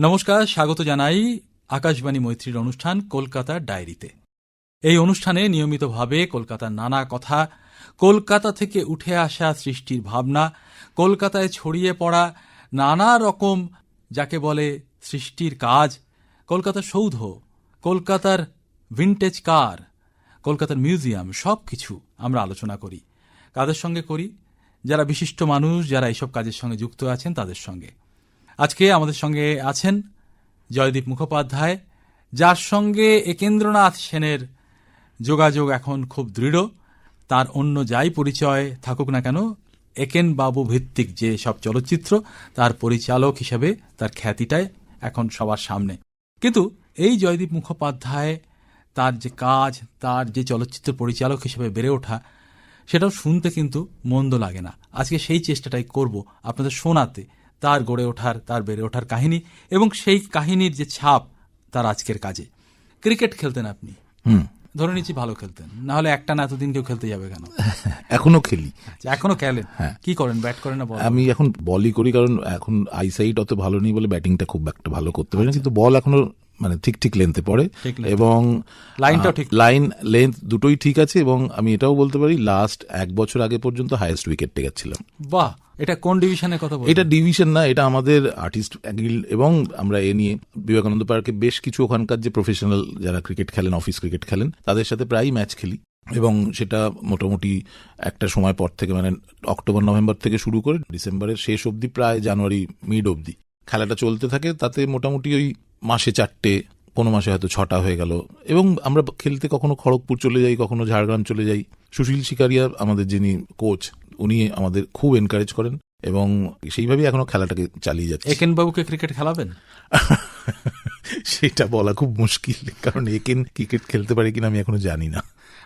নমস্কার, স্বাগত জানাই আকাশবাণী মৈত্রীর অনুষ্ঠান কলকাতা ডায়েরিতে। এই অনুষ্ঠানে নিয়মিতভাবে কলকাতার নানা কথা, কলকাতা থেকে উঠে আসা সৃষ্টির ভাবনা, কলকাতায় ছড়িয়ে পড়া নানা রকম যাকে বলে সৃষ্টির কাজ, কলকাতার সৌধ, কলকাতার ভিনটেজ কার কলকাতার মিউজিয়াম সব কিছু আমরা আলোচনা করি। কাদের সঙ্গে করি? যারা বিশিষ্ট মানুষ, যারা এইসব কাজের সঙ্গে যুক্ত আছেন, তাদের সঙ্গে। আজকে আমাদের সঙ্গে আছেন জয়দীপ মুখোপাধ্যায়, যার সঙ্গে একেন্দ্রনাথ সেনের যোগাযোগ এখন খুব দৃঢ়। তার অন্য যাই পরিচয় থাকুক না কেন, একেন বাবু ভিত্তিক যে সব চলচ্চিত্র, তার পরিচালক হিসেবে তার খ্যাতিটাই এখন সবার সামনে। কিন্তু এই জয়দীপ মুখোপাধ্যায়, তার যে কাজ, তার যে চলচ্চিত্র পরিচালক হিসেবে বেড়ে ওঠা, সেটাও শুনতে কিন্তু মন্দ লাগে না। আজকে সেই চেষ্টাটাই করব আপনাদের শোনাতে। তার গড়ে ওঠার তার বেড়ে ওঠার কাহিনী এবং সেই কাহিনীর যে ছাপ তার আজকের কাজে। ক্রিকেট খেলতেন আপনি? ধরে নিচ্ছি ভালো খেলতেন। না হলে একটা না এতদিন কেউ খেলতে যাবে কেন? এখনও খেলি। আচ্ছা, এখনও খেলেন? কি করেন? ব্যাট করেন না বল? আমি এখন বলই করি কারণ এখন আইসাইট অত ভালো নেই বলে ব্যাটিংটা খুব একটা ভালো করতে পারি না। কিন্তু বল এখনও মানে ঠিক ঠিক লেন্থে পড়ে। এবং লাইনটাও ঠিক। লাইন লেন্থ দুটোই ঠিক আছে এবং আমি এটাও বলতে পারি লাস্ট এক বছর আগে পর্যন্ত হাইয়েস্ট উইকেট টেকাচ্ছিলাম বাহ! এটা কোন ডিভিশনের কথা এটা ডিভিশন না, এটা আমাদের আর্টিস্ট গিল্ড এবং আমরা এ নিয়ে বিবেকানন্দ পার্কে বেশ কিছু ওখানকার যে প্রফেশনাল যারা ক্রিকেট খেলেন অফিস ক্রিকেট খেলেন, তাদের সাথে প্রায়ই ম্যাচ খেলি এবং সেটা মোটামুটি একটা সময় পর থেকে মানে অক্টোবর, নভেম্বর থেকে শুরু করে ডিসেম্বরের শেষ অবধি, প্রায় জানুয়ারি মিড অবধি। খেলাটা চলতে থাকে, তাতে মোটামুটি ওই মাসে চারটে, কোনো মাসে হয়তো ছটা হয়ে গেল এবং আমরা খেলতে কখনো খড়গপুর চলে যাই, কখনো ঝাড়গ্রাম চলে যাই। সুশীল শিকারিয়া আমাদের যিনি কোচ উনি আমাদের খুব এনকারেজ করেন এবং সেইভাবেই এখনও খেলাটাকে চালিয়ে যাচ্ছে। একেন বাবুকে ক্রিকেট খেলাবেন? সেটা বলা খুব মুশকিল কারণ একেন ক্রিকেট খেলতে পারে কিনা আমি এখনও জানি না।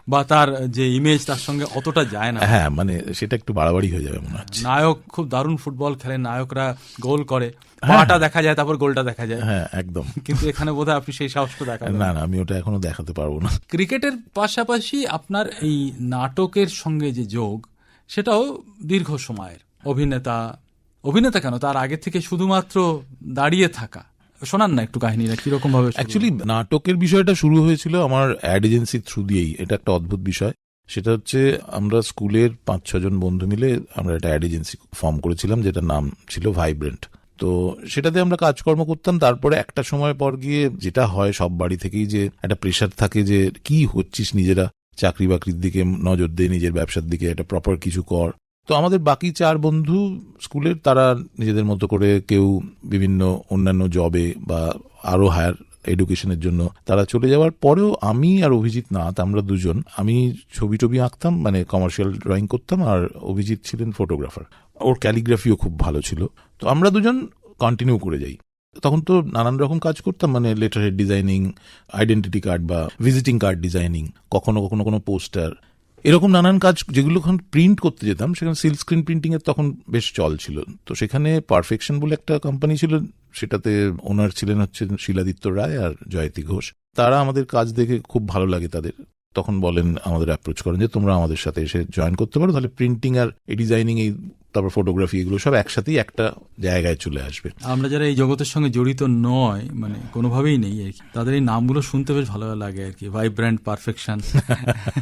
বা তার যে ইমেজ তার সঙ্গে অতটা যায় না। হ্যাঁ মানে সেটা একটু বাড়াবাড়ি হয়ে যাবে মনে হচ্ছে। নায়ক খুব দারুণ ফুটবল খেলে নায়করা গোল করে। পাটা দেখা যায় তারপর গোলটা দেখা যায়। হ্যাঁ একদম। কিন্তু এখানে বোধহয় আপনি সেই সাহসটা দেখাবেন না না আমি ওটা এখনও দেখাতে পারব না। ক্রিকেটের পাশাপাশি আপনার এই নাটকের সঙ্গে যে যোগ সেটাও দীর্ঘ সময়ের। অভিনেতা অভিনেতা কেন? তার আগে থেকে শুধুমাত্র দাঁড়িয়ে থাকা। শোনান না একটু কাহিনীটা কীরকম ভাবে অ্যাকচুয়ালি নাটকের বিষয়টা শুরু হয়েছিল আমার অ্যাড এজেন্সির থ্রু দিয়েই। এটা একটা অদ্ভুত বিষয়। সেটা হচ্ছে আমরা স্কুলের পাঁচ ছজন বন্ধু মিলে আমরা একটা অ্যাড এজেন্সি ফর্ম করেছিলাম যেটার নাম ছিল ভাইব্রেন্ট তো সেটাতে আমরা কাজকর্ম করতাম। তারপরে একটা সময় পর গিয়ে যেটা হয় সব বাড়ি থেকেই যে একটা প্রেশার থাকে যে কি হচ্ছিস নিজেরা? চাকরি বাকরির দিকে নজর দে নিজের ব্যবসার দিকে একটা প্রপার কিছু কর। তো আমাদের বাকি চার বন্ধু স্কুলের, তারা নিজেদের মতো করে কেউ বিভিন্ন অন্যান্য জবে বা আরও হায়ার এডুকেশনের জন্য তারা চলে যাওয়ার পরেও আমি আর অভিজিৎ নাথ, আমরা দুজন, আমি ছবি টবি আঁকতাম মানে কমার্শিয়াল ড্রয়িং করতাম আর অভিজিৎ ছিলেন ফটোগ্রাফার ওর ক্যালিগ্রাফিও খুব ভালো ছিল। তো আমরা দুজন কন্টিনিউ করে যাই। তখন তো নানান রকম কাজ করতাম মানে letter head designing identity card বা ভিজিটিং কার্ড ডিজাইনিং কখনো কখনো কোনো পোস্টার এরকম নানান কাজ যেগুলো এখন প্রিন্ট করতে যেতাম, সেখানে সিল স্ক্রিন প্রিন্টিং এর তখন বেশ চল ছিল। তো সেখানে পারফেকশন বলে একটা কোম্পানি ছিল, সেটাতে ওনার ছিলেন হচ্ছে শিলাদিত্য রায় আর জয়তী ঘোষ। তারা আমাদের কাজ দেখে খুব ভালো লাগে তাদের। তখন বলেন আমাদের অ্যাপ্রোচ করেন যে তোমরা আমাদের সাথে এসে জয়েন করতে পারো তাহলে প্রিন্টিং আর এই ডিজাইনিং এই তারপর ফটোগ্রাফি এগুলো সব একসাথেই একটা জায়গায় চলে আসবে। আমরা যারা এই জগতের সঙ্গে জড়িত নয় মানে কোনোভাবেই নেই আর কি। তাদের এই নামগুলো শুনতে বেশ ভালো লাগে আর কি ভাইব্র্যান্ড পারফেকশন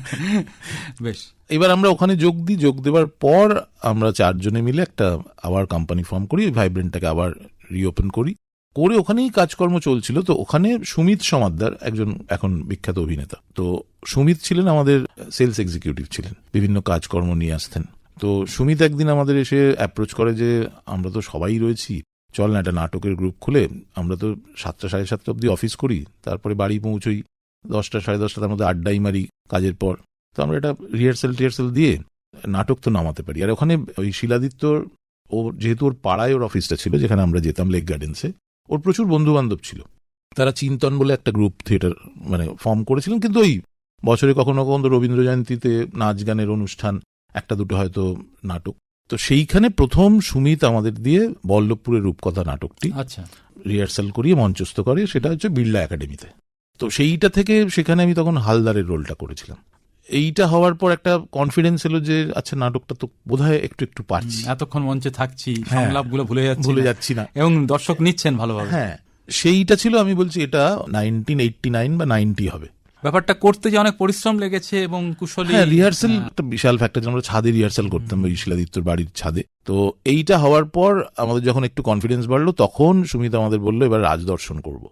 বেশ। এবার আমরা ওখানে যোগ দিই। যোগ দেওয়ার পর আমরা চারজনে মিলে একটা আবার কোম্পানি ফর্ম করি ওই ভাইব্রেন্টটাকে আবার রিওপেন করি। করে ওখানেই কাজকর্ম চলছিল। তো ওখানে সুমিত সমাদ্দার একজন এখন বিখ্যাত অভিনেতা। তো সুমিত ছিলেন আমাদের সেলস এক্সিকিউটিভ ছিলেন, বিভিন্ন কাজকর্ম নিয়ে আসতেন। তো সুমিত একদিন আমাদের এসে অ্যাপ্রোচ করে যে, আমরা তো সবাই রয়েছি, চল না একটা নাটকের গ্রুপ খুলে, আমরা তো সাতটা সাড়ে সাতটা অবধি অফিস করি, তারপরে বাড়ি পৌঁছই, দশটা সাড়ে দশটা তার মধ্যে আড্ডাই মারি কাজের পর। তো আমরা এটা রিহার্সেল টিহার্সাল দিয়ে নাটক তো নামাতে পারি। আর ওখানে ওই শিলাদিত্য, ও যেহেতু ওর পাড়ায় ওর অফিসটা ছিল, যেখানে আমরা যেতাম লেক গার্ডেন্সে ওর প্রচুর বন্ধু বান্ধব ছিল। তারা চিন্তন বলে একটা গ্রুপ থিয়েটার মানে ফর্ম করেছিলেন কিন্তু ওই বছরে কখনো কখনো রবীন্দ্র জয়ন্তীতে নাচ গানের অনুষ্ঠান একটা দুটো হয়তো নাটক। তো সেইখানে প্রথম সুমিত আমাদের দিয়ে বল্লভপুরের রূপকথা নাটকটি আচ্ছা। রিহার্সাল করিয়ে মঞ্চস্থ করে সেটা হচ্ছে বিড়লা একাডেমিতে। তো সেইটা থেকে সেখানে আমি তখন হালদারের রোলটা করেছিলাম। এইটা হওয়ার পর একটা কনফিডেন্স এলো যে আচ্ছা নাটকটা তো বোধহয় একটু একটু পারছি। এতক্ষণ মঞ্চে থাকছি হ্যাঁ। সংলাপগুলো ভুলে যাচ্ছি ভুলে না। যাচ্ছি না। এবং দর্শক নিচ্ছেন ভালোভাবে। হ্যাঁ সেইটা ছিল আমি বলছি এটা নাইনটিন এইটটি নাইন বা নাইনটি হবে। ব্যাপারটা করতে যে অনেক পরিশ্রম লেগেছে এবং কুশলী হ্যাঁ রিহার্সেল একটা বিশাল ফ্যাক্টর আমরা ছাদে রিহার্সেল করতাম ওই শিলাদিত্যর বাড়ির ছাদে। তো এইটা হওয়ার পর আমাদের যখন একটু কনফিডেন্স বাড়লো তখন সুমিত আমাদের বলল এবার রাজদর্শন করব।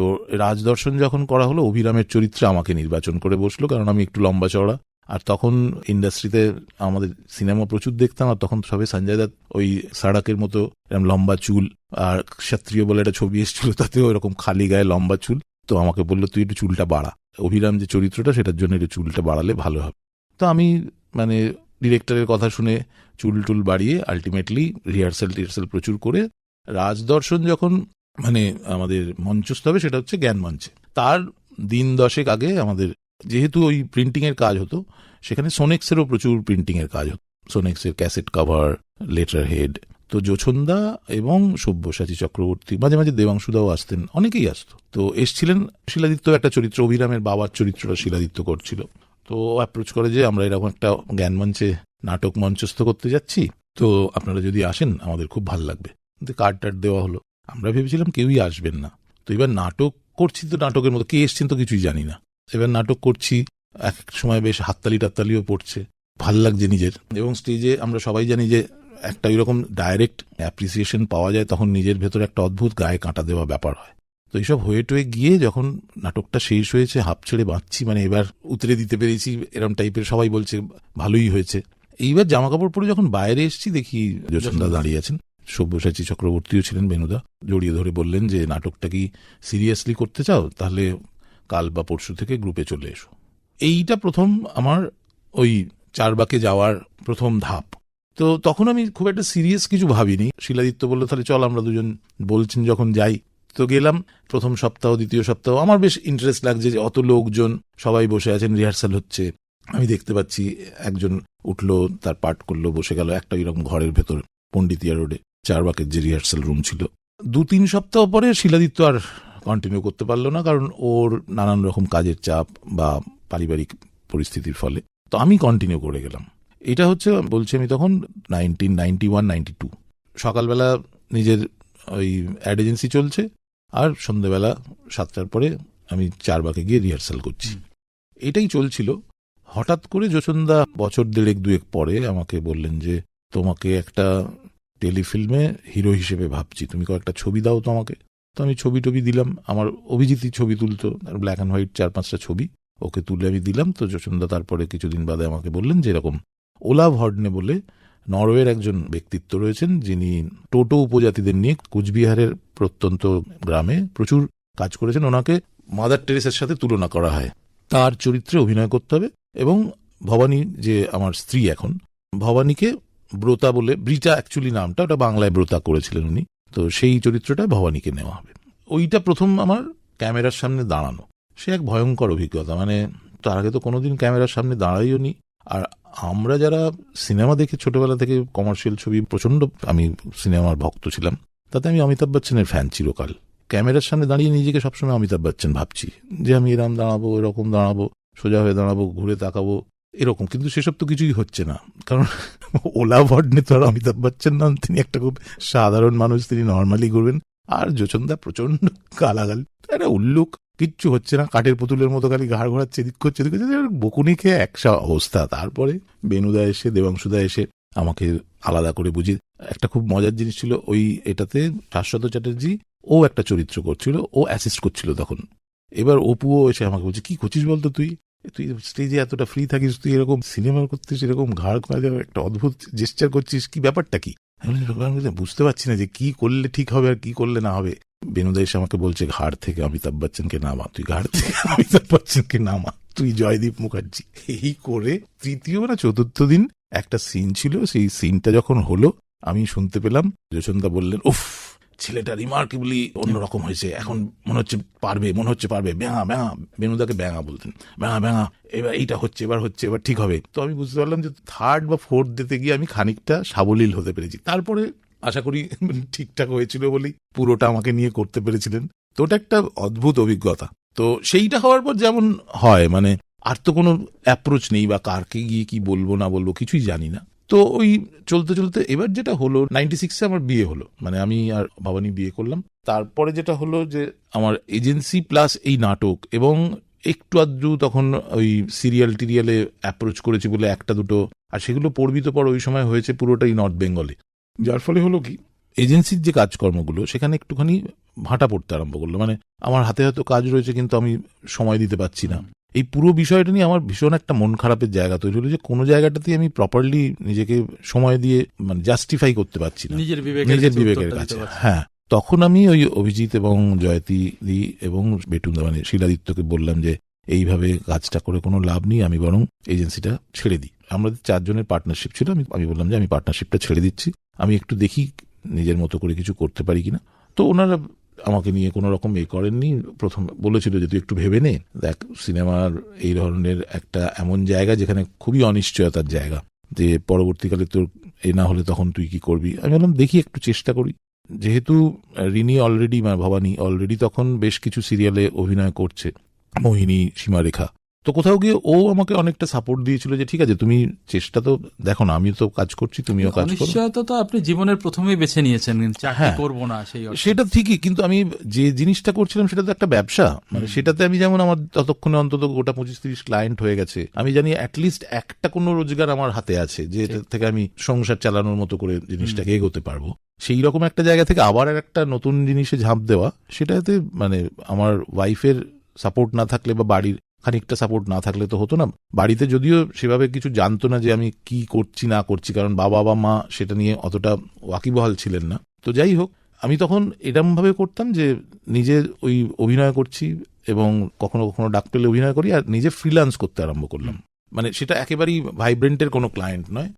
তো রাজদর্শন যখন করা হলো, অভিরামের চরিত্রে আমাকে নির্বাচন করে বসল, কারণ আমি একটু লম্বা চওড়া। আর তখন ইন্ডাস্ট্রিতে আমাদের সিনেমা প্রচুর দেখতাম, আর তখন সবে সঞ্জয় দত্ত ওই সাড়াকের মতো এরকম লম্বা চুল, আর ক্ষত্রিয় বলে একটা ছবি এসেছিল, তাতেও এরকম খালি গায়ে লম্বা চুল। তো আমাকে বলল, তুই একটু চুলটা বাড়া। অভিরাম যে চরিত্রটা, সেটার জন্য একটু চুলটা বাড়ালে ভালো হবে। তো আমি মানে ডিরেক্টরের কথা শুনে চুল টুল বাড়িয়ে আলটিমেটলি রিহার্সাল টিহার্সাল প্রচুর করে, রাজদর্শন যখন মানে আমাদের মঞ্চস্থ হবে সেটা হচ্ছে জ্ঞান মঞ্চে। তার দিন দশেক আগে আমাদের, যেহেতু ওই প্রিন্টিং এর কাজ হতো, সেখানে সোনেক্সেরও প্রচুর প্রিন্টিং এর কাজ হতো। সোনেক্সের ক্যাসেট কভার লেটার হেড তো জোছন্দা এবং সব্যসাচী চক্রবর্তী, মাঝে মাঝে দেবাংশুদাও আসতেন, অনেকেই আসতো। তো এসছিলেন শিলাদিত্য একটা চরিত্র, অভিরামের বাবার চরিত্রটা শিলাদিত্য করছিল। তো অ্যাপ্রোচ করে যে আমরা এরকম একটা জ্ঞান মঞ্চে, নাটক মঞ্চস্থ করতে যাচ্ছি। তো আপনারা যদি আসেন, আমাদের খুব ভালো লাগবে। কার্ড টার্ড দেওয়া হলো। আমরা ভেবেছিলাম কেউই আসবেন না। তো এবার নাটক করছি তো নাটকের মতো কে এসছেন তো কিছুই জানি না। এবার নাটক করছি, এক এক সময় বেশ হাততালি টাততালিও পড়ছে, ভালো লাগছে নিজের। এবং স্টেজে আমরা সবাই জানি যে একটা এরকম ডাইরেক্ট অ্যাপ্রিসিয়েশন পাওয়া যায়, তখন নিজের ভেতরে একটা অদ্ভুত গায়ে কাঁটা দেওয়া ব্যাপার হয়। তো এইসব হয়ে টয়ে গিয়ে যখন নাটকটা শেষ হয়েছে, হাফ ছেড়ে বাঁচছি মানে এবার উতরে দিতে পেরেছি এরকম টাইপের সবাই বলছে, ভালোই হয়েছে। এইবার জামা কাপড় পরে যখন বাইরে এসেছি, দেখি যোচনদা দাঁড়িয়ে আছেন। সব্যসাচী চক্রবর্তীও ছিলেন বেনুদা। জড়িয়ে ধরে বললেন যে নাটকটা কি সিরিয়াসলি করতে চাও, তাহলে কাল বা পরশু থেকে গ্রুপে চলে এসো। এইটা প্রথম আমার ওই চারবাকে যাওয়ার প্রথম ধাপ। তো তখন আমি খুব একটা সিরিয়াস কিছু ভাবিনি। শিলাদিত্য বলল, তাহলে চল, আমরা দুজন বলছেন যখন যাই। তো গেলাম, প্রথম সপ্তাহ, দ্বিতীয় সপ্তাহ। আমার বেশ ইন্টারেস্ট লাগছে যে, অত লোকজন, সবাই বসে আছেন রিহার্সাল হচ্ছে। আমি দেখতে পাচ্ছি, একজন উঠল, তার পাঠ করল, বসে গেল একটা এরকম ঘরের ভেতর পন্ডিতিয়া রোডে চারবাকের যে রিহার্সাল রুম ছিল। দু তিন সপ্তাহ পরে শিলাদিত্য আর কন্টিনিউ করতে পারল না কারণ ওর নানান রকম কাজের চাপ বা পারিবারিক পরিস্থিতির ফলে। তো আমি কন্টিনিউ করে গেলাম। এটা হচ্ছে বলছি আমি তখন nineteen ninety one ninety two সকালবেলা নিজের ওই অ্যাড এজেন্সি চলছে আর সন্ধ্যেবেলা সাতটার পরে আমি চারবাকে গিয়ে রিহার্সাল করছি। এটাই চলছিল। হঠাৎ করে যশোন্দা বছর দেড়েক দুয়েক পরে আমাকে বললেন যে তোমাকে একটা টেলিফিল্মে হিরো হিসেবে ভাবছি। তুমি কয়েকটা ছবি দাও তো আমাকে। তো আমি ছবি টবি দিলাম। আমার অভিজিৎই ছবি তুলতো ব্ল্যাক অ্যান্ড হোয়াইট চার পাঁচটা ছবি। ওকে তুলে আমি দিলাম। তো যশোন্দা তারপরে কিছুদিন বাদে আমাকে বললেন যে এরকম ওলাভ হর্ডনে বলে নরওয়ের একজন ব্যক্তিত্ব রয়েছেন, যিনি টোটো উপজাতিদের নিয়ে কুচবিহারের প্রত্যন্ত গ্রামে প্রচুর কাজ করেছেন। ওনাকে মাদার টেরেসের সাথে তুলনা করা হয়। তার চরিত্রে অভিনয় করতে হবে এবং ভবানী যে আমার স্ত্রী এখন, ভবানীকে ব্রতা বলে, ব্রিটা অ্যাকচুয়ালি নামটা, ওটা বাংলায় ব্রতা করেছিলেন উনি। তো সেই চরিত্রটা ভবানীকে নেওয়া হবে। ওইটা প্রথম আমার ক্যামেরার সামনে দাঁড়ানো। সে এক ভয়ঙ্কর অভিজ্ঞতা। মানে তার আগে তো কোনোদিন ক্যামেরার সামনে দাঁড়াইও নি। আর আমরা যারা সিনেমা দেখে ছোটবেলা থেকে কমার্শিয়াল ছবি প্রচণ্ড আমি সিনেমার ভক্ত ছিলাম, তাতে আমি অমিতাভ বচ্চনের ফ্যান চিরকাল। ক্যামেরার সামনে দাঁড়িয়ে নিজেকে সবসময় অমিতাভ বচ্চন ভাবছি। যে আমি এরম দাঁড়াবো, এরকম দাঁড়াবো, সোজা হয়ে দাঁড়াবো, ঘুরে তাকাবো। এরকম, কিন্তু সেসব তো কিছুই হচ্ছে না। কারণ ওলা ভডনে তো আর অমিতাভ বচ্চন নন, তিনি একটা খুব সাধারণ মানুষ, তিনি নর্মালি করবেন আর যোচন্দা প্রচণ্ড গালাগাল। একটা উল্লুক, কিচ্ছু হচ্ছে না, কাঠের পুতুলের মতো খালি ঘাড় ঘোরাচ্ছে, এদিক করছে এদিক বকুনি খেয়ে একসা অবস্থা। তারপরে বেনুদা এসে, দেবাংশুদা এসে আমাকে আলাদা করে বুঝি একটা খুব মজার জিনিস ছিল, ওই এটাতে শাশ্বত চ্যাটার্জি, ও একটা চরিত্র করছিল, ও অ্যাসিস্ট করছিল তখন। এবার অপুও এসে আমাকে বলছে, কি করছিস বলতো তুই? তুই স্টেজে এতটা ফ্রি থাকিস, তুই এরকম সিনেমা করতিস এরকম ঘাড় ঘোরা একটা অদ্ভুত জেস্টার করছিস, কি ব্যাপারটা কি? বুঝতে পারছি না যে কি করলে ঠিক হবে আর কি করলে না হবে। বেনুদা এসে আমাকে বলছে, ঘাড় থেকে অমিতাভ বচ্চনকে নামা। তুই ঘাড় থেকে অমিতাভ বচ্চনকে নামা। তুই জয়দীপ মুখার্জি। এই করে তৃতীয় না চতুর্থ দিন একটা সিন ছিল, সেই সিনটা যখন হলো, আমি শুনতে পেলাম যশোন্দা বললেন, উফ ছেলেটা রিমার্কেবলি অন্যরকম হয়েছে। এখন মনে হচ্ছে পারবে, মনে হচ্ছে পারবে। ব্যাঙা ব্যাঙা, বেনুদাকে ব্যাঙা বলতেন। ব্যাঙা ব্যাঙা, এবার এইটা হচ্ছে, এবার হচ্ছে, এবার ঠিক হবে। তো আমি বুঝতে পারলাম যে থার্ড বা ফোর্থ দিতে গিয়ে আমি খানিকটা সাবলীল হতে পেরেছি। তারপরে আশা করি ঠিকঠাক হয়েছিল বলেই পুরোটা আমাকে নিয়ে করতে পেরেছিলেন। তো ওটা একটা অদ্ভুত অভিজ্ঞতা। তো সেইটা হওয়ার পর যেমন হয় মানে আর তো কোনো অ্যাপ্রোচ নেই বা কারকে গিয়ে কি বলব না বলব, কিছুই জানি না। তো ওই চলতে চলতে এবার যেটা হলো নাইনটি সিক্সে আমার বিয়ে হলো। মানে আমি আর ভবানী বিয়ে করলাম। তারপরে যেটা হলো যে আমার এজেন্সি প্লাস এই নাটক এবং একটু আধটু তখন ওই সিরিয়াল টিরিয়ালে অ্যাপ্রোচ করেছি বলে একটা দুটো, আর সেগুলো পড়বি তো পর ওই সময় হয়েছে পুরোটাই নর্থ বেঙ্গলে যার ফলে হলো কি, এজেন্সির যে কাজকর্মগুলো, সেখানে একটুখানি ভাটা পড়তে আরম্ভ করল। মানে আমার হাতে হয়তো কাজ রয়েছে কিন্তু আমি সময় দিতে পারছি না। এই পুরো বিষয়টা নিয়ে আমার ভীষণ একটা মন খারাপের জায়গা তৈরি হলো যে কোনো জায়গাতেই আমি প্রপারলি নিজেকে সময় দিয়ে মানে জাস্টিফাই করতে পারছি না। নিজের বিবেকের কাছে হ্যাঁ। তখন আমি ওই অভিজিৎ এবং জয়তী দি এবং বেটুন্দা মানে শিলাদিত্যকে বললাম যে এইভাবে কাজটা করে কোনো লাভ নেই আমি বরং এজেন্সিটা ছেড়ে দিই। আমাদের চারজনের পার্টনারশিপ ছিল আমি আমি বললাম যে আমি পার্টনারশিপটা ছেড়ে দিচ্ছি। আমি একটু দেখি নিজের মতো করে কিছু করতে পারি কিনা। তো ওনারা আমাকে নিয়ে কোনো রকম এ করেননি। প্রথম বলেছিল যে, তুই একটু ভেবে নে। দেখ, সিনেমার এই ধরনের একটা এমন জায়গা যেখানে খুবই অনিশ্চয়তার জায়গা, যে পরবর্তীকালে তোর এ না হলে তখন তুই কি করবি? আমি বললাম, দেখি, একটু চেষ্টা করি। যেহেতু রিনি অলরেডি মানে ভবানী, অলরেডি তখন বেশ কিছু সিরিয়ালে অভিনয় করছে, মোহিনী, সীমারেখা। তো কোথাও গিয়ে ও আমাকে অনেকটা সাপোর্ট দিয়েছিল যে ঠিক আছে তুমি চেষ্টা তো দেখো না আমিও তো কাজ করছি তুমিও কাজ করো। তো আপনি জীবনের প্রথমেই বেছে নিয়েছেন চাকরি হ্যাঁ। করব না সেই সেটা ঠিকই কিন্তু আমি যে জিনিসটা করছিলাম সেটা তো একটা ব্যবসা। মানে সেটাতে আমি যেমন আমার ততক্ষণে অন্তত গোটা পঁচিশ তিরিশ ক্লায়েন্ট হয়ে গেছে আমি জানি অ্যাটলিস্ট একটা কোনো রোজগার আমার হাতে আছে যে এটা থেকে আমি সংসার চালানোর মতো করে জিনিসটাকে এগোতে পারব। সেই রকম একটা জায়গা থেকে আবার একটা নতুন জিনিসে ঝাঁপ দেওয়া সেটাতে মানে আমার ওয়াইফের সাপোর্ট না থাকলে বা বাড়ির খানিকটা সাপোর্ট না থাকলে তো হতো না। বাড়িতে যদিও সেভাবে কিছু জানতো না যে আমি কি করছি, না করছি, কারণ বাবা বা মা সেটা নিয়ে অতটা ওয়াকিবহাল ছিলেন না। তো যাই হোক, আমি তখন এরমভাবে করতাম যে নিজে ওই অভিনয় করছি এবং কখনো কখনো ডাক পেলে অভিনয় করি আর নিজে ফ্রিলান্স করতে আরম্ভ করলাম। মানে সেটা একেবারেই ভাইব্রেন্টের কোনো ক্লায়েন্ট নয়।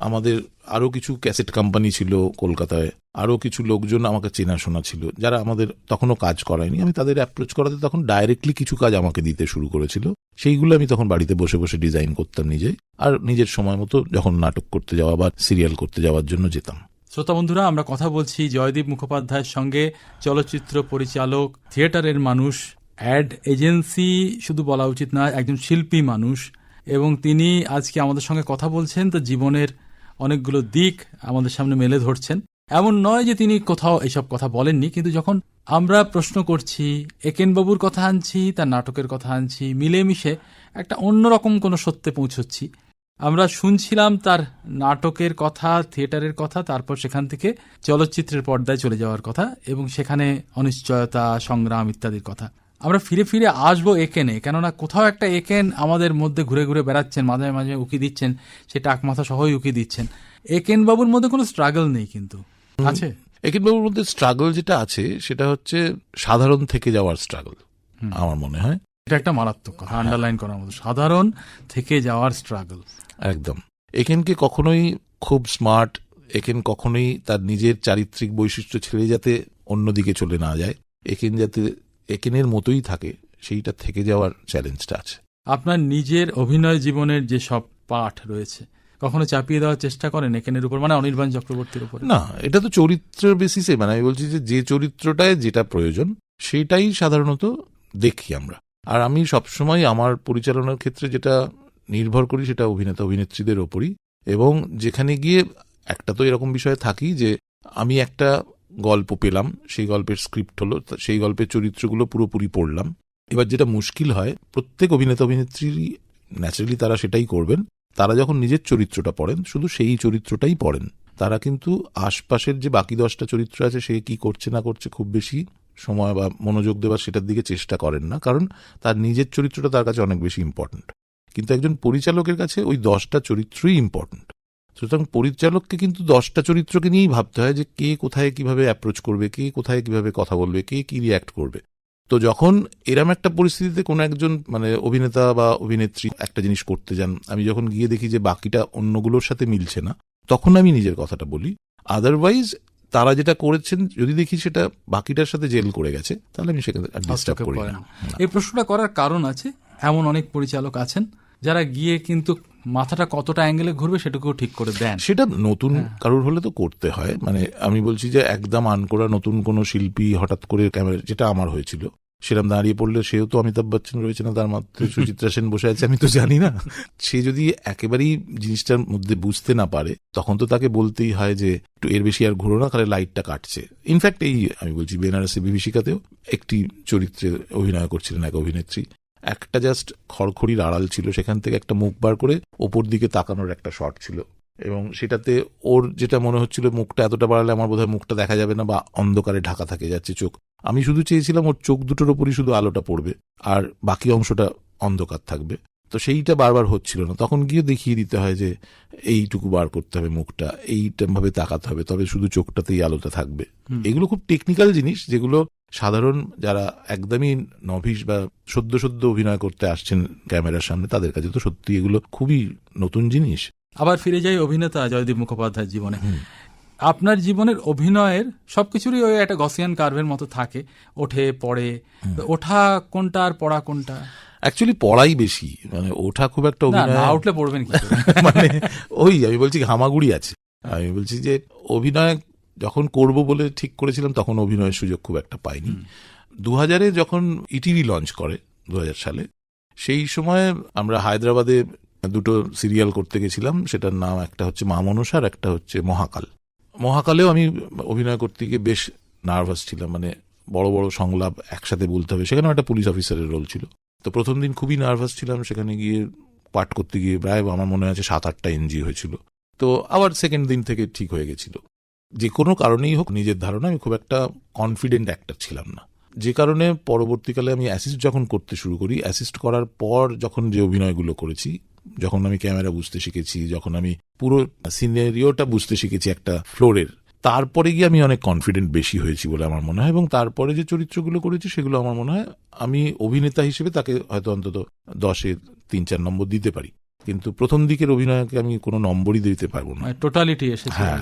আমাদের আরও কিছু ক্যাসেট কোম্পানি ছিল কলকাতায় আরও কিছু লোকজন আমাকে চেনাশোনা ছিল, যারা আমাদের তখনও কাজ করায়নি। আমি তাদের অ্যাপ্রোচ করাতে তখন ডাইরেক্টলি কিছু কাজ আমাকে দিতে শুরু করেছিল। সেইগুলো আমি তখন বাড়িতে বসে বসে ডিজাইন করতাম নিজে, আর নিজের সময় মতো যখন নাটক করতে যাওয়া বা সিরিয়াল করতে যাওয়ার জন্য যেতাম। শ্রোতা বন্ধুরা, আমরা কথা বলছি জয়দীপ মুখোপাধ্যায়ের সঙ্গে, চলচ্চিত্র পরিচালক, থিয়েটারের মানুষ অ্যাড এজেন্সি শুধু বলা উচিত না একজন শিল্পী মানুষ। এবং তিনি আজকে আমাদের সঙ্গে কথা বলছেন, তো জীবনের অনেকগুলো দিক আমাদের সামনে মেলে ধরছেন। এমন নয় যে তিনি কোথাও এসব কথা বলেননি, কিন্তু যখন আমরা প্রশ্ন করছি, একেনবাবুর কথা আনছি, তার নাটকের কথা আনছি, মিলেমিশে একটা অন্যরকম কোনো সত্যে পৌঁছচ্ছি। আমরা শুনছিলাম তার নাটকের কথা, থিয়েটারের কথা, তারপর সেখান থেকে চলচ্চিত্রের পর্দায় চলে যাওয়ার কথা এবং সেখানে অনিশ্চয়তা, সংগ্রাম ইত্যাদির কথা। আমরা ফিরে ফিরে আসব একেনে কেননা কোথাও একটা একেন আমাদের মধ্যে ঘুরে ঘুরে বেড়াচ্ছেন মাঝে মাঝে উকি দিচ্ছেন সে টাক মাথা সহই উকি দিচ্ছেন। একেন বাবুর মধ্যে কোনো স্ট্রাগল নেই কিন্তু। আছে? একেন বাবুর মধ্যে স্ট্রাগল যেটা আছে সেটা হচ্ছে সাধারণ থেকে যাওয়ার স্ট্রাগল আমার মনে হয়। এটা একটা মারাত্মক কথা আন্ডারলাইন করার মতো। সাধারণ থেকে যাওয়ার স্ট্রাগল একদম। একেনকে কখনোই খুব স্মার্ট একেন কখনোই তার নিজের চারিত্রিক বৈশিষ্ট্য ছেড়ে যাতে অন্যদিকে চলে না যায়। একেন যাতে একেনের মতোই থাকে সেইটা থেকে যাওয়ার চ্যালেঞ্জটা আছে। আপনার নিজের অভিনয় জীবনের যে সব পাঠ রয়েছে কখনো চাপিয়ে দেওয়ার চেষ্টা করেন একেনের উপর মানে অনির্বাণ চক্রবর্তীর উপর? না এটা তো চরিত্রের বেসিসে মানে আমি বলছি যে যে চরিত্রটায় যেটা প্রয়োজন সেটাই সাধারণত দেখি আমরা। আর আমি সবসময় আমার পরিচালনার ক্ষেত্রে যেটা নির্ভর করি সেটা অভিনেতা অভিনেত্রীদের ওপরই। এবং যেখানে গিয়ে একটা তো এরকম বিষয়ে থাকি যে আমি একটা গল্প পেলাম, সেই গল্পের স্ক্রিপ্ট হলো সেই গল্পের চরিত্রগুলো পুরোপুরি পড়লাম। এবার যেটা মুশকিল হয়, প্রত্যেক অভিনেতা অভিনেত্রীরই ন্যাচারালি তারা সেটাই করবেন। তারা যখন নিজের চরিত্রটা পড়েন, শুধু সেই চরিত্রটাই পড়েন। তারা কিন্তু আশপাশের যে বাকি দশটা চরিত্র আছে, সে কি করছে না করছে খুব বেশি সময় বা মনোযোগ দেওয়ার সেটার দিকে চেষ্টা করেন না, কারণ তার নিজের চরিত্রটা তার কাছে অনেক বেশি ইম্পর্ট্যান্ট কিন্তু একজন পরিচালকের কাছে ওই দশটা চরিত্রই ইম্পর্ট্যান্ট সুতরাং পরিচালককে কিন্তু দশটা চরিত্রকে নিয়েই ভাবতে হয় যে কে কোথায় কীভাবে অ্যাপ্রোচ করবে কে কোথায় কীভাবে কথা বলবে কে কি রিয়্যাক্ট করবে। তো যখন এরম একটা পরিস্থিতিতে কোনো একজন মানে অভিনেতা বা অভিনেত্রী একটা জিনিস করতে যান আমি যখন গিয়ে দেখি যে বাকিটা অন্যগুলোর সাথে মিলছে না তখন আমি নিজের কথাটা বলি। আদারওয়াইজ তারা যেটা করেছেন যদি দেখি সেটা বাকিটার সাথে জেল করে গেছে তাহলে আমি সেখানে ডিস্টার্ব হস্তক্ষেপ করি না। না। এই প্রশ্নটা করার কারণ আছে। এমন অনেক পরিচালক আছেন। যারা গিয়ে কিন্তু মাথাটা কতটা অ্যাঙ্গেলে ঘুরবে সেটুকুও ঠিক করে দেন। সেটা নতুন কারোর হলে তো করতে হয়। মানে আমি বলছি যে একদম আনকোরা নতুন কোনো শিল্পী হঠাৎ করে ক্যামেরা যেটা আমার হয়েছিল। সেরকম দাঁড়িয়ে পড়লে সেও তো অমিতাভ বচ্চন রয়েছে না তার মাত্র সুচিত্রা সেন বসে আছে আমি তো জানি না। সে যদি একেবারেই জিনিসটার মধ্যে বুঝতে না পারে তখন তো তাকে বলতেই হয় যে একটু এর বেশি আর ঘুরো না লাইটটা কাটছে। ইনফ্যাক্ট এই আমি বলছি বেনারসি বিভীষিকাতেও একটি চরিত্রে অভিনয় করছিলেন এক অভিনেত্রী। একটা জাস্ট খড়খড়ির আড়াল ছিল, সেখান থেকে একটা মুখ বার করে ওপর দিকে তাকানোর একটা শট ছিল। এবং সেটাতে ওর যেটা মনে হচ্ছিল মুখটা এতটা বাড়ালে আমার বোধহয় মুখটা দেখা যাবে না বা অন্ধকারে ঢাকা থাকে যাচ্ছে চোখ। আমি শুধু চেয়েছিলাম ওর চোখ দুটোর ওপরই শুধু আলোটা পড়বে, আর বাকি অংশটা অন্ধকার থাকবে। তো সেইটা বারবার হচ্ছিল না। তখন গিয়ে দেখিয়ে দিতে হয় যে এইটুকু বার করতে হবে মুখটা এইটা ভাবে তাকাতে হবে তবে শুধু চোখটাতেই আলোটা থাকবে। এগুলো খুব টেকনিক্যাল জিনিস যেগুলো সাধারণ যারা একদমই নভিস বা সদ্য সদ্য অভিনয় করতে আসছেন ক্যামেরার সামনে তাদের কাছে তো সত্যি এগুলো খুবই নতুন জিনিস। আবার ফিরে যাই অভিনেতা জয়দীপ মুখোপাধ্যায়ের জীবনে। আপনার জীবনের অভিনয়ের সবকিছুরই ওই একটা গসিয়ান কার্ভের মতো থাকে ওঠে পড়ে ওঠা কোনটা আর পড়া কোনটা? অ্যাকচুয়ালি পড়াই বেশি। মানে ওঠা খুব একটা অভিনয় উঠলে পড়বেন মানে ওই আমি বলছি হামাগুড়ি আছে। আমি বলছি যে অভিনয় যখন করব বলে ঠিক করেছিলাম তখন অভিনয়ের সুযোগ খুব একটা পাইনি। দু হাজারে যখন ইটিভি লঞ্চ করে দু হাজার সালে সেই সময় আমরা হায়দ্রাবাদে দুটো সিরিয়াল করতে গেছিলাম। সেটার নাম একটা হচ্ছে মা মনসা আর একটা হচ্ছে মহাকাল। মহাকালেও আমি অভিনয় করতে গিয়ে বেশ নার্ভাস ছিলাম। মানে বড় বড় সংলাপ একসাথে বলতে হবে। সেখানেও একটা পুলিশ অফিসারের রোল ছিল। তো প্রথম দিন খুবই নার্ভাস ছিলাম, সেখানে গিয়ে পাঠ করতে গিয়ে প্রায় আমার মনে আছে সাত আটটা এনজি হয়েছিল। তো আবার সেকেন্ড দিন থেকে ঠিক হয়ে গেছিল। যে কোনো কারণেই হোক, নিজের ধারণা, আমি খুব একটা কনফিডেন্ট অ্যাক্টর ছিলাম না। যে কারণে পরবর্তীকালে আমি অ্যাসিস্ট যখন করতে শুরু করি অ্যাসিস্ট করার পর যখন যে অভিনয়গুলো করেছি, যখন আমি ক্যামেরা বুঝতে শিখেছি, যখন আমি পুরো সিনারিওটা বুঝতে শিখেছি একটা ফ্লোরের তারপরে গিয়ে আমি অনেক কনফিডেন্ট বেশি হয়েছি বলে আমার মনে হয় এবং তারপরে যে চরিত্রগুলো করেছি সেগুলো আমার মনে হয় আমি অভিনেতা হিসেবে তাকে হয়তো অন্তত দশে তিন চার নম্বর দিতে পারি। কিন্তু প্রথম দিকের অভিনয়কে আমি কোনো নম্বরই দিতে পারব না। মানে টোটালিটি এসেছে হ্যাঁ।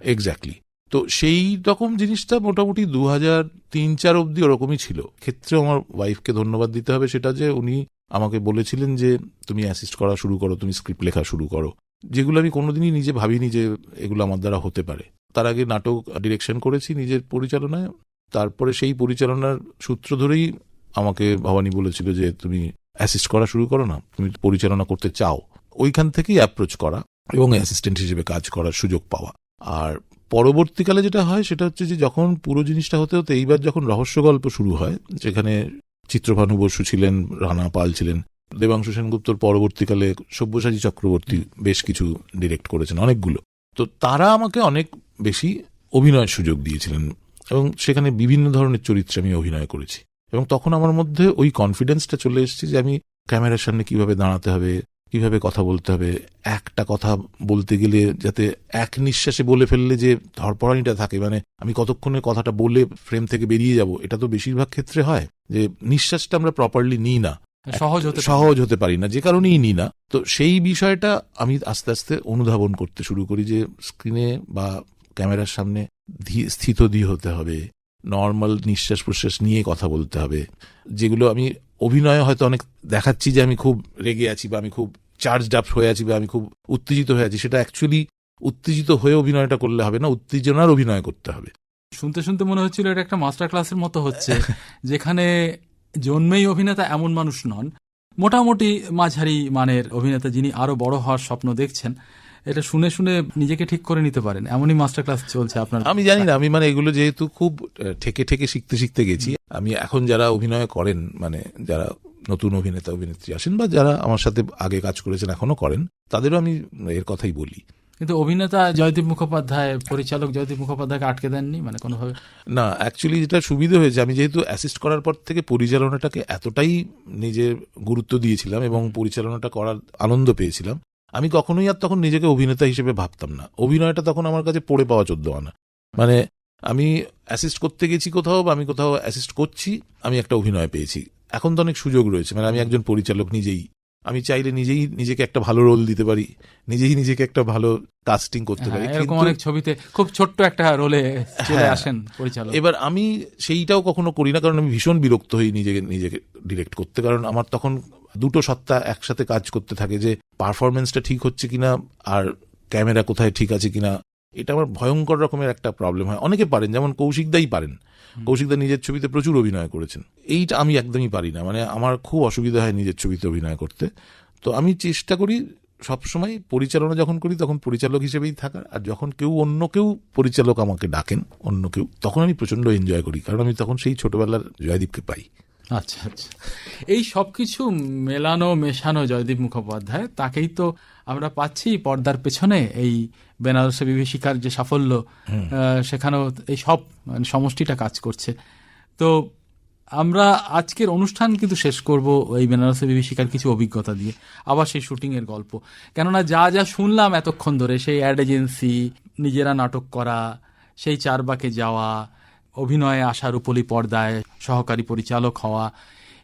এক্স্যাক্টলি তো সেই রকম জিনিসটা মোটামুটি দু হাজার তিন চার অব্দি ওরকমই ছিল। ক্ষেত্রে আমার ওয়াইফকে ধন্যবাদ দিতে হবে সেটা যে উনি আমাকে বলেছিলেন যে তুমি অ্যাসিস্ট করা শুরু করো তুমি স্ক্রিপ্ট লেখা শুরু করো। যেগুলো আমি কোনোদিনই নিজে ভাবিনি যে এগুলো আমার দ্বারা হতে পারে। তার আগে নাটক ডিরেকশন করেছি নিজের পরিচালনায়। তারপরে সেই পরিচালনার সূত্র ধরেই আমাকে ভবানী বলেছিল যে, তুমি অ্যাসিস্ট করা শুরু করো না, তুমি পরিচালনা করতে চাও। ওইখান থেকেই অ্যাপ্রোচ করা এবং অ্যাসিস্ট্যান্ট হিসেবে কাজ করার সুযোগ পাওয়া। আর পরবর্তীকালে যেটা হয়, সেটা হচ্ছে যে, যখন পুরো জিনিসটা হতে হতে এইবার যখন রহস্য গল্প শুরু হয়, যেখানে চিত্রভানু বসু ছিলেন, রানা পাল ছিলেন দেবাংশু সেনগুপ্তর পরবর্তীকালে সব্যসাচী চক্রবর্তী বেশ কিছু ডিরেক্ট করেছেন, অনেকগুলো। তো তারা আমাকে অনেক বেশি অভিনয়ের সুযোগ দিয়েছিলেন এবং সেখানে বিভিন্ন ধরনের চরিত্রে আমি অভিনয় করেছি। এবং তখন আমার মধ্যে ওই কনফিডেন্সটা চলে এসেছে যে আমি ক্যামেরার সামনে কীভাবে দাঁড়াতে হবে, কীভাবে কথা বলতে হবে, একটা কথা বলতে গেলে যাতে এক নিঃশ্বাসে বলে ফেললে যে ধরপড়ানিটা থাকে মানে আমি কতক্ষণে কথাটা বলে ফ্রেম থেকে বেরিয়ে যাব, এটা তো বেশিরভাগ ক্ষেত্রে হয় যে নিঃশ্বাসটা আমরা প্রপারলি নিই না। সহজ হতে সহজ হতে পারি না যে কারণেই নিই না। তো সেই বিষয়টা আমি আস্তে আস্তে অনুধাবন করতে শুরু করি যে স্ক্রিনে বা ক্যামেরার সামনে স্থিতধী হতে হবে নর্মাল নিঃশ্বাস প্রশ্বাস নিয়ে কথা বলতে হবে যেগুলো আমি অভিনয়ে হয়তো অনেক দেখাচ্ছি যে আমি খুব রেগে আছি বা আমি খুব চার্জড আপ হয়ে আছি বা আমি খুব উত্তেজিত হয়ে আছি সেটা অ্যাকচুয়ালি উত্তেজিত হয়ে অভিনয়টা করলে হবে না উত্তেজনার অভিনয় করতে হবে। শুনতে শুনতে মনে হচ্ছিল এটা একটা মাস্টার ক্লাসের মতো হচ্ছে যেখানে জন্মেই অভিনেতা এমন মানুষ নন। মোটামুটি মাঝারি মানের অভিনেতা যিনি আরও বড় হওয়ার স্বপ্ন দেখছেন, এটা শুনে শুনে নিজেকে ঠিক করে নিতে পারেন। এমনই মাস্টার ক্লাস চলছে আপনার আমি জানি না, আমি মানে এগুলো যেহেতু খুব ঠেকে ঠেকে শিখতে শিখতে গেছি। আমি এখন যারা অভিনয় করেন মানে যারা নতুন অভিনেতা, অভিনেত্রী আসেন বা যারা আমার সাথে আগে কাজ করেছেন এখনও করেন, তাদেরও আমি এর কথাই বলি। কিন্তু অভিনেতা জয়দীপ মুখোপাধ্যায়, পরিচালক জয়দীপ মুখোপাধ্যায়কে আটকে দেননি? মানে কোনোভাবে? না অ্যাকচুয়ালি যেটা সুবিধা হয়েছে, আমি যেহেতু অ্যাসিস্ট করার পর থেকে পরিচালনাটাকে এতটাই নিজের গুরুত্ব দিয়েছিলাম এবং পরিচালনাটা করার আনন্দ পেয়েছিলাম, আমি কখনোই আর তখন নিজেকে অভিনেতা হিসেবে ভাবতাম না। অভিনয়টা তখন আমার কাছে পড়ে পাওয়া চোদ্দ আনা। মানে আমি অ্যাসিস্ট করতে গেছি কোথাও বা আমি কোথাও অ্যাসিস্ট করছি, আমি একটা অভিনয় পেয়েছি। এখন তো অনেক সুযোগ রয়েছে মানে আমি একজন পরিচালক নিজেই আমি চাইলে নিজেই নিজেকে একটা ভালো রোল দিতে পারি নিজেই নিজেকে একটা ভালো কাস্টিং করতে পারি হ্যাঁ, এরকম অনেক ছবিতে খুব ছোট্ট একটা রোলে চলে হ্যাঁ। আসেন পরিচালক এবার আমি সেইটাও কখনো করি না কারণ আমি ভীষণ বিরক্ত হই নিজেকে নিজেকে ডিরেক্ট করতে কারণ আমার তখন দুটো সত্তা একসাথে কাজ করতে থাকে যে পারফরমেন্সটা ঠিক হচ্ছে কিনা আর ক্যামেরা কোথায় ঠিক আছে কিনা এটা আমার ভয়ঙ্কর রকমের একটা প্রবলেম হয়। অনেকে পারেন যেমন কৌশিকদাই পারেন। কৌশিকদা নিজের ছবিতে প্রচুর অভিনয় করেছেন। এইটা আমি একদমই পারি না। মানে আমার খুব অসুবিধা হয় নিজের ছবিতে অভিনয় করতে। তো আমি চেষ্টা করি সবসময় পরিচালনা যখন করি তখন পরিচালক হিসেবেই থাকার। আর যখন কেউ অন্য কেউ পরিচালক আমাকে ডাকেন অন্য কেউ তখন আমি প্রচণ্ড এনজয় করি। কারণ আমি তখন সেই ছোটবেলার জয়দীপকে পাই। আচ্ছা আচ্ছা। এই সব কিছু মেলানো মেশানো জয়দীপ মুখোপাধ্যায় তাকেই তো আমরা পাচ্ছি পর্দার পেছনে এই বেনারসে বিভীষিকার যে সাফল্য সেখানেও এই সব মানে সমষ্টিটা কাজ করছে। তো আমরা আজকের অনুষ্ঠান কিন্তু শেষ করব এই বেনারসে বিভীষিকার কিছু অভিজ্ঞতা দিয়ে আবার সেই শুটিংয়ের গল্প। কেননা যা যা শুনলাম এতক্ষণ ধরে সেই অ্যাড এজেন্সি নিজেরা নাটক করা সেই চারবাকে যাওয়া অভিনয়ে আসা রূপলি পর্দায় সহকারী পরিচালক হওয়া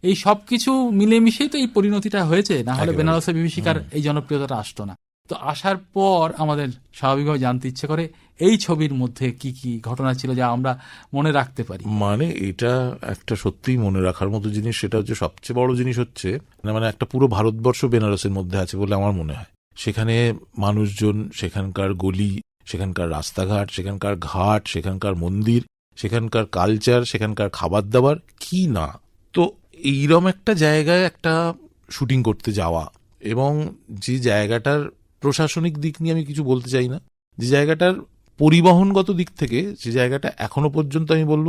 এই সব কিছু মিলেমিশেই তো এই পরিণতিটা হয়েছে না হলে। বেনারসে বিভীষিকার এই জনপ্রিয়তাটা আসতো না। তো আসার পর আমাদের স্বাভাবিকভাবে জানতে ইচ্ছে করে এই ছবির মধ্যে কি কি ঘটনা ছিল যা আমরা মনে রাখতে পারি। মানে এটা একটা সত্যিই মনে রাখার মতো জিনিস, সেটা হচ্ছে সবচেয়ে বড় জিনিস হচ্ছে মানে একটা পুরো ভারতবর্ষ বেনারসের মধ্যে আছে বলে আমার মনে হয়। সেখানে মানুষজন, সেখানকার গলি, সেখানকার রাস্তাঘাট, সেখানকার ঘাট, সেখানকার মন্দির, সেখানকার কালচার, সেখানকার খাবার দাবার কি না? তো এইরম একটা জায়গায় একটা শুটিং করতে যাওয়া এবং যে জায়গাটার প্রশাসনিক দিক নিয়ে আমি কিছু বলতে চাই না। যে জায়গাটার পরিবহনগত দিক থেকে যে জায়গাটা এখনও পর্যন্ত আমি বলব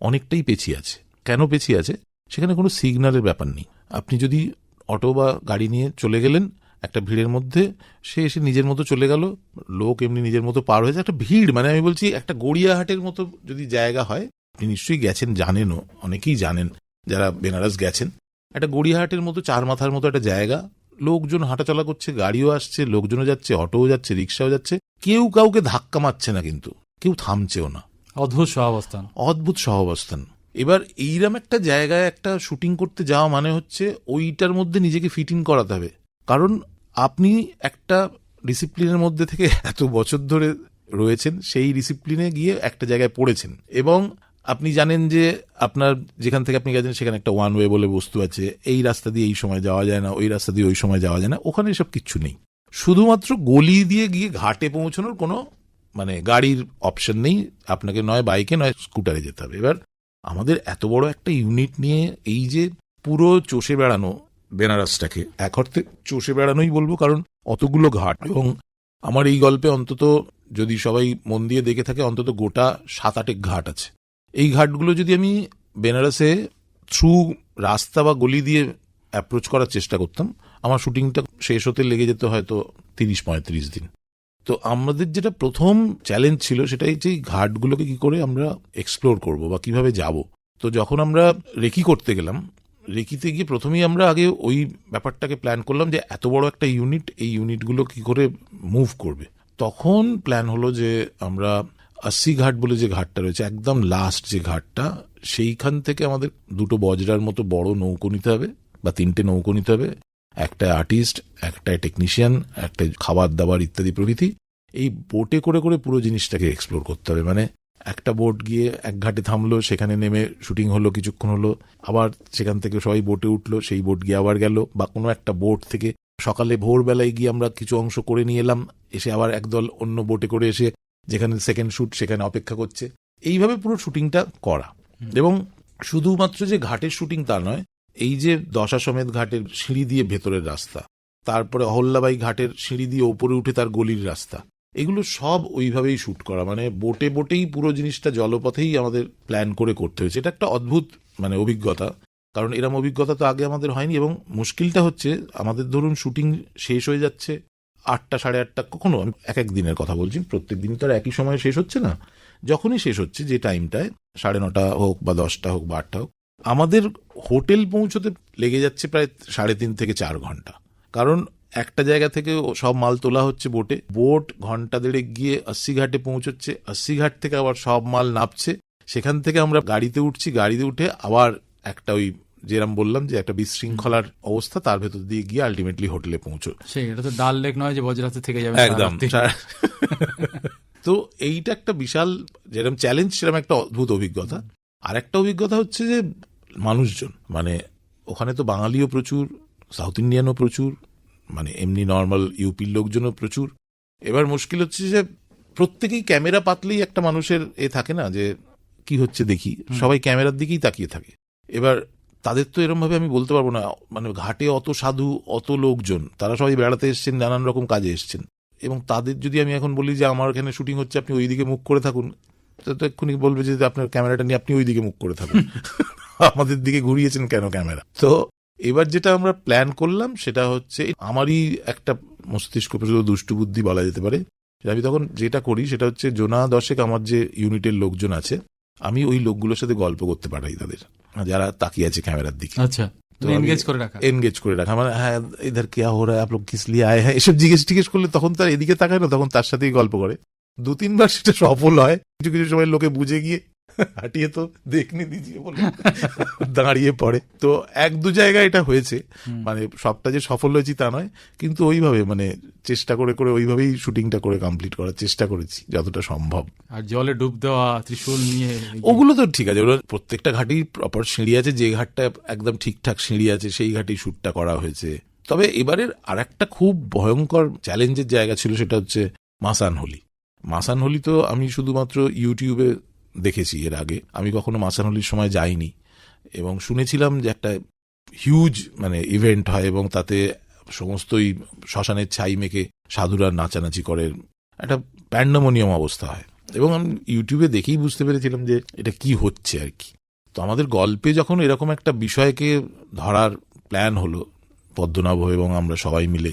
অনেকটাই পেছিয়ে আছে। কেন পেছিয়ে আছে? সেখানে কোনো সিগন্যালের ব্যাপার নেই। আপনি যদি অটো বা গাড়ি নিয়ে চলে গেলেন, একটা ভিড়ের মধ্যে, সে এসে নিজের মতো চলে গেল, লোক এমনি নিজের মতো পার হয়েছে একটা ভিড় মানে আমি বলছি একটা গড়িয়াহাটের মতো যদি জায়গা হয়, আপনি নিশ্চয়ই গেছেন, জানেনও, অনেকেই জানেন, যারা বেনারস গেছেন, একটা গড়িয়াহাটের মতো চার মাথার মতো একটা জায়গা লোকজন হাঁটাচলা করছে গাড়িও আসছে লোকজনও যাচ্ছে অটোও যাচ্ছে রিক্সাও যাচ্ছে কেউ কাউকে ধাক্কা মারছে না কিন্তু কেউ থামছেও না। অদ্ভুত সহাবস্থান অদ্ভুত সহাবস্থান এবার এইরকম একটা জায়গায় একটা শুটিং করতে যাওয়া মানে হচ্ছে ওইটার মধ্যে নিজেকে ফিট ইন করাতে হবে। কারণ আপনি একটা ডিসিপ্লিনের মধ্যে থেকে এত বছর ধরে রয়েছেন সেই ডিসিপ্লিনে গিয়ে একটা জায়গায় পড়েছেন এবং আপনি জানেন যে আপনার যেখান থেকে আপনি গেছেন, সেখানে একটা ওয়ান ওয়ে বলে বস্তু আছে। এই রাস্তা দিয়ে এই সময় যাওয়া যায় না, ওই রাস্তা দিয়ে ওই সময় যাওয়া যায় না, ওখানে এসব কিচ্ছু নেই। শুধুমাত্র গলি দিয়ে গিয়ে ঘাটে পৌঁছানোর কোনো মানে গাড়ির অপশন নেই। আপনাকে নয় বাইকে নয় স্কুটারে যেতে হবে। এবার আমাদের এত বড় একটা ইউনিট নিয়ে এই যে পুরো চষে বেড়ানো বেনারসটাকে, এক অর্থে চষে বেড়ানোই বলব, কারণ অতগুলো ঘাট এবং আমার এই গল্পে অন্তত যদি সবাই মন দিয়ে দেখে থাকে, অন্তত গোটা সাত আটেক ঘাট আছে। এই ঘাটগুলো যদি আমি বেনারসে থ্রু রাস্তা বা গলি দিয়ে অ্যাপ্রোচ করার চেষ্টা করতাম, আমার শুটিংটা শেষ হতে লেগে যেত হয়তো তিরিশ, পঁয়ত্রিশ দিন। তো আমাদের যেটা প্রথম চ্যালেঞ্জ ছিল সেটাই যে ঘাটগুলোকে কি করে আমরা এক্সপ্লোর করব বা কীভাবে যাব। তো যখন আমরা রেকি করতে গেলাম, রেকিতে গিয়ে প্রথমেই আমরা আগে ওই ব্যাপারটাকে প্ল্যান করলাম যে এত বড় একটা ইউনিট এই ইউনিটগুলো কি করে মুভ করবে। তখন প্ল্যান হলো যে আমরা আশি ঘাট বলে যে ঘাটটা রয়েছে, একদম লাস্ট যে ঘাটটা, সেইখান থেকে আমাদের দুটো বজরার মতো বড় নৌকো নিতে হবে, বা তিনটে নৌকো নিতে হবে, একটা আর্টিস্ট একটা টেকনিশিয়ান একটা খাবার দাবার ইত্যাদি প্রভৃতি। এই বোটে করে করে পুরো জিনিসটাকে এক্সপ্লোর করতে হবে। মানে একটা বোট গিয়ে এক ঘাটে থামলো, সেখানে নেমে শুটিং হলো, কিছুক্ষণ হলো, আবার সেখান থেকে সবাই বোটে উঠল, সেই বোট গিয়ে আবার গেল, বা কোনো একটা বোট থেকে সকালে ভোরবেলায় গিয়ে আমরা কিছু অংশ করে নিয়ে এলাম, এসে আবার একদল অন্য বোটে করে এসে যেখানে সেকেন্ড শুট সেখানে অপেক্ষা করছে। এইভাবে পুরো শুটিংটা করা। এবং শুধুমাত্র যে ঘাটের শুটিং তা নয়, এই যে দশা সমেত ঘাটের সিঁড়ি দিয়ে ভেতরের রাস্তা, তারপরে অহল্যাবাই ঘাটের সিঁড়ি দিয়ে ওপরে উঠে তার গলির রাস্তা, এগুলো সব ওইভাবেই শুট করা। মানে বোটে বোটেই পুরো জিনিসটা জলপথেই আমাদের প্ল্যান করে করতে হয়েছে। এটা একটা অদ্ভুত মানে অভিজ্ঞতা। কারণ এরম অভিজ্ঞতা তো আগে আমাদের হয়নি এবং মুশকিলটা হচ্ছে, আমাদের ধরুন শুটিং শেষ হয়ে যাচ্ছে আটটা, সাড়ে আটটা, কখনো আমি এক এক দিনের কথা বলছি, প্রত্যেক দিন তো আর একই সময় শেষ হচ্ছে না। যখনই শেষ হচ্ছে, যে টাইমটায় সাড়ে নটা হোক বা দশটা হোক বা আটটা হোক, আমাদের হোটেল পৌঁছতে লেগে যাচ্ছে প্রায় সাড়ে তিন থেকে চার ঘণ্টা। কারণ একটা জায়গা থেকে সব মাল তোলা হচ্ছে বোটে, বোট ঘণ্টা দেড়ে গিয়ে আশি ঘাটে পৌঁছচ্ছে ঘাট থেকে আবার সব মাল নামছে সেখান থেকে আমরা গাড়িতে উঠছি, গাড়িতে উঠে আবার একটা ওই যেরম বললাম যে একটা বিশৃঙ্খলার অবস্থা তার ভেতর দিয়ে গিয়ে আলটিমেটলি হোটেলে পৌঁছো সেই এটা তো ডাল লেক নয় যে বজ্রাতে থেকে যাবে একদম। তো এইটা একটা বিশাল যেরকম চ্যালেঞ্জ সেরকম একটা অদ্ভুত অভিজ্ঞতা। আর একটা অভিজ্ঞতা হচ্ছে যে মানুষজন মানে ওখানে তো বাঙালিও প্রচুর সাউথ ইন্ডিয়ানও প্রচুর মানে এমনি নর্মাল ইউপির লোকজনও প্রচুর। এবার মুশকিল হচ্ছে যে প্রত্যেকেই ক্যামেরা পাতলেই একটা মানুষের এ থাকে না যে কি হচ্ছে দেখি? সবাই ক্যামেরার দিকেই তাকিয়ে থাকে। এবার তাদের তো এরম ভাবে আমি বলতে পারব না। মানে ঘাটে অত সাধু অত লোকজন তারা সবাই বেড়াতে এসছেন নানান রকম কাজে এসছেন। এবং তাদের যদি আমি এখন বলি যে আমার এখানে শুটিং হচ্ছে আপনি ওইদিকে মুখ করে থাকুন তো তো এক্ষুনি বলবে যে আপনার ক্যামেরাটা নিয়ে আপনি ওইদিকে মুখ করে থাকুন। আমাদের দিকে ঘুরিয়েছেন কেন ক্যামেরা? তো এবার যেটা আমরা প্ল্যান করলাম সেটা হচ্ছে আমারই একটা মস্তিষ্ক প্রচুর দুষ্টু বুদ্ধি বলা যেতে পারে। আমি তখন যেটা করি সেটা হচ্ছে জোনা দশেক আমার যে ইউনিটের লোকজন আছে আমি ওই লোকগুলোর সাথে গল্প করতে পাঠাই তাদের। যারা তাকিয়ে আছে ক্যামেরার দিকে। আচ্ছা এনগেজ করে রাখা। এনগেজ করে রাখা। মানে হ্যাঁ এদের কেয়া হো রা আপ কিস লিয়ে আয় হ্যাঁ এসব জিজ্ঞেস টিজ্ঞেস করলে তখন তার এদিকে তাকায় না তখন তার সাথেই গল্প করে। দু তিনবার সেটা সফল হয়। কিছু কিছু সময় লোকে বুঝে গিয়ে হাঁটিয়ে তো দেখনি দিজিয়ে বলে। দাঁড়িয়ে পড়ে। তো এক দু জায়গায় এটা হয়েছে। মানে সবটা যে সফল হয়েছি তা নয় কিন্তু ওইভাবে মানে চেষ্টা করে করে ওইভাবেই শুটিংটা করে কমপ্লিট করার চেষ্টা করেছি যতটা সম্ভব। আর জলে ডুব দেওয়া ত্রিশূল নিয়ে ওগুলো তো ঠিক আছে। ওগুলো প্রত্যেকটা ঘাটেই প্রপার সিঁড়ি আছে যে ঘাটটা একদম ঠিকঠাক সিঁড়ি আছে সেই ঘাটেই শ্যুটটা করা হয়েছে। তবে এবারের আর একটা খুব ভয়ঙ্কর চ্যালেঞ্জের জায়গা ছিল সেটা হচ্ছে মাসান হোলি মাসান হোলি তো আমি শুধুমাত্র ইউটিউবে দেখেছি এর আগে। আমি কখনো মাসানলির সময় যাইনি। এবং শুনেছিলাম যে একটা হিউজ মানে ইভেন্ট হয় এবং তাতে সমস্তই শ্মশানের ছাই মেখে সাধুরা নাচানাচি করে। একটা প্যান্ডামোনিয়াম অবস্থা হয়। এবং আমি ইউটিউবে দেখেই বুঝতে পেরেছিলাম যে এটা কি হচ্ছে আর কি। তো আমাদের গল্পে যখন এরকম একটা বিষয়কে ধরার প্ল্যান হলো, পদ্মনাভ এবং আমরা সবাই মিলে,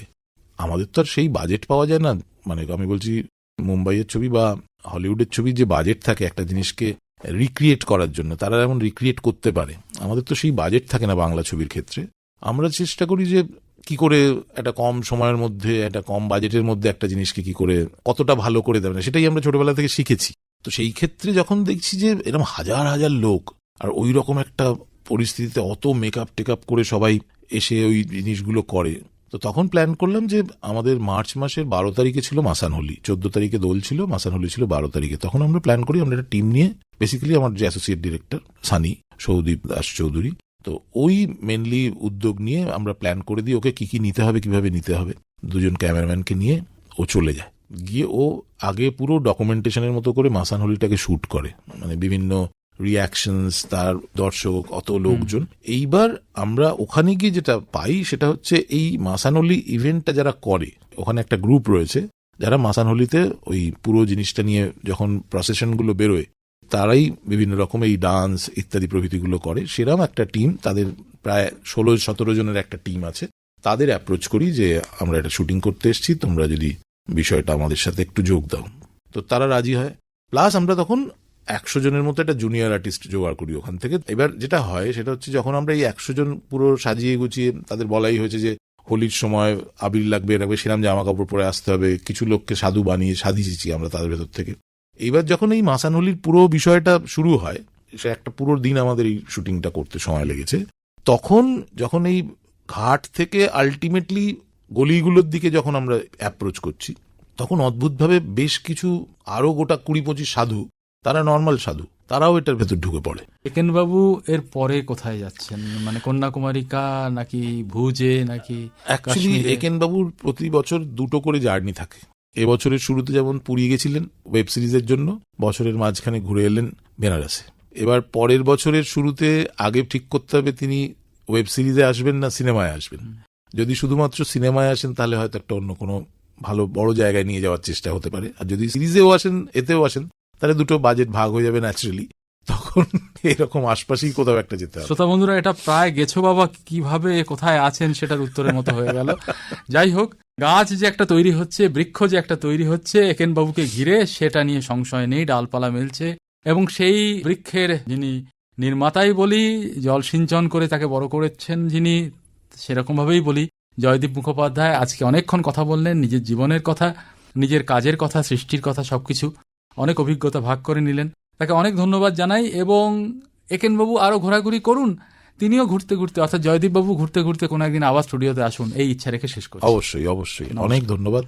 আমাদের তো আর সেই বাজেট পাওয়া যায় না। মানে আমি বলছি, মুম্বাইয়ের ছবি বা হলিউডের ছবি যে বাজেট থাকে একটা জিনিসকে রিক্রিয়েট করার জন্য, তারা যেমন রিক্রিয়েট করতে পারে। আমাদের তো সেই বাজেট থাকে না বাংলা ছবির ক্ষেত্রে। আমরা চেষ্টা করি যে কি করে একটা কম সময়ের মধ্যে, একটা কম বাজেটের মধ্যে একটা জিনিসকে কি করে কতটা ভালো করে দেবে না, সেটাই আমরা ছোটবেলা থেকে শিখেছি। তো সেই ক্ষেত্রে যখন দেখছি যে এরকম হাজার হাজার লোক, আর ওই রকম একটা পরিস্থিতিতে অত মেকআপ টেকআপ করে সবাই এসে ওই জিনিসগুলো করে তো তখন প্ল্যান করলাম যে আমাদের মার্চ মাসের বারো তারিখে ছিল মাসান হোলি, চোদ্দ তারিখে দোল ছিল, মাসান হোলি ছিল বারো তারিখে। তখন আমরা প্ল্যান করি আমরা একটা টিম নিয়ে বেসিক্যালি আমার যে অ্যাসোসিয়েট ডিরেক্টর সানি, সৌদীপ দাস চৌধুরী, তো ওই মেনলি উদ্যোগ নিয়ে আমরা প্ল্যান করে দিই ওকে কি কি নিতে হবে, কীভাবে নিতে হবে। দুজন ক্যামেরাম্যানকে নিয়ে ও চলে যায়। গিয়ে ও আগে পুরো ডকুমেন্টেশনের মতো করে মাসান হোলিটাকে শুট করে। মানে বিভিন্ন রিয়াকশনস তার দর্শক অত লোকজন। এইবার আমরা ওখানে গিয়ে যেটা পাই সেটা হচ্ছে এই মাসানলি ইভেন্টটা যারা করে ওখানে একটা গ্রুপ রয়েছে যারা মাসানহলিতে ওই পুরো জিনিসটা নিয়ে যখন প্রসেশনগুলো বেরোয় তারাই বিভিন্ন রকম এই ডান্স ইত্যাদি প্রভৃতিগুলো করে। সেরকম একটা টিম তাদের প্রায় ষোলো সতেরো জনের একটা টিম আছে। তাদের অ্যাপ্রোচ করি যে আমরা এটা শুটিং করতে এসেছি তোমরা যদি বিষয়টা আমাদের সাথে একটু যোগ দাও। তো তারা রাজি হয়। প্লাস আমরা তখন একশো জনের মতো একটা জুনিয়র আর্টিস্ট জোগাড় করি ওখান থেকে। এবার যেটা হয়, সেটা হচ্ছে যখন আমরা এই একশো জন পুরো সাজিয়ে গুছিয়ে, তাদের বলাই হয়েছে যে হোলির সময় আবির লাগবে রাখবে সেরাম জামা কাপড় পরে আসতে হবে, কিছু লোককে সাধু বানিয়ে সাজিয়েছি আমরা তাদের ভেতর থেকে। এইবার যখন এই মাসান হোলির পুরো বিষয়টা শুরু হয়, সে একটা পুরো দিন আমাদের এই শুটিংটা করতে সময় লেগেছে, তখন যখন এই ঘাট থেকে আলটিমেটলি গলিগুলোর দিকে যখন আমরা অ্যাপ্রোচ করছি, তখন অদ্ভুতভাবে বেশ কিছু আরও গোটা কুড়ি পঁচিশ সাধু তারা নর্মাল সাধু। তারাও এটার ভেতর ঢুকে পড়ে। বাবু এর পরে কোথায় যাচ্ছেন? মানে কন্যাকুমারিকা নাকি ভুজে নাকি অ্যাকচুয়ালি? একেন বাবুর প্রতি বছর দুটো করে জার্নি থাকে। এবছরের শুরুতে যেমন পুরী গেছিলেন ওয়েব সিরিজের জন্য বছরের মাঝখানে ঘুরে এলেন বেনারসে। এবার পরের বছরের শুরুতে আগে ঠিক করতে হবে তিনি ওয়েব সিরিজে আসবেন না সিনেমায় আসবেন। যদি শুধুমাত্র সিনেমায় আসেন তাহলে হয়তো একটা অন্য কোনো ভালো বড় জায়গায় নিয়ে যাওয়ার চেষ্টা হতে পারে। আর যদি সিরিজেও আসেন এতেও আসেন তাহলে দুটো বাজেট ভাগ হয়ে যাবে ন্যাচারালি তখন এরকম আশপাশেই কোথাও একটা যেতে হবে। শ্রোতা বন্ধুরা, এটা প্রায় গেছো বাবা, কীভাবে কোথায় আছেন সেটার উত্তরের মতো হয়ে গেল। যাই হোক, গাছ যে একটা তৈরি হচ্ছে, বৃক্ষ যে একটা তৈরি হচ্ছে একেন বাবুকে ঘিরে সেটা নিয়ে সংশয় নেই, ডালপালা মেলছে। এবং সেই বৃক্ষের যিনি নির্মাতাই বলি, জল সিঞ্চন করে তাকে বড় করেছেন যিনি সেরকম ভাবেই বলি, জয়দীপ মুখোপাধ্যায়, আজকে অনেকক্ষণ কথা বললেন, নিজের জীবনের কথা, নিজের কাজের কথা, সৃষ্টির কথা, সবকিছু। অনেক অভিজ্ঞতা ভাগ করে নিলেন। তাকে অনেক ধন্যবাদ জানাই এবং একেনবাবু আরও ঘোরাঘুরি করুন। তিনিও ঘুরতে ঘুরতে অর্থাৎ জয়দীপবাবু ঘুরতে ঘুরতে কোনো একদিন আবার স্টুডিওতে আসুন। এই ইচ্ছা রেখে শেষ করুন অবশ্যই অবশ্যই। অনেক ধন্যবাদ।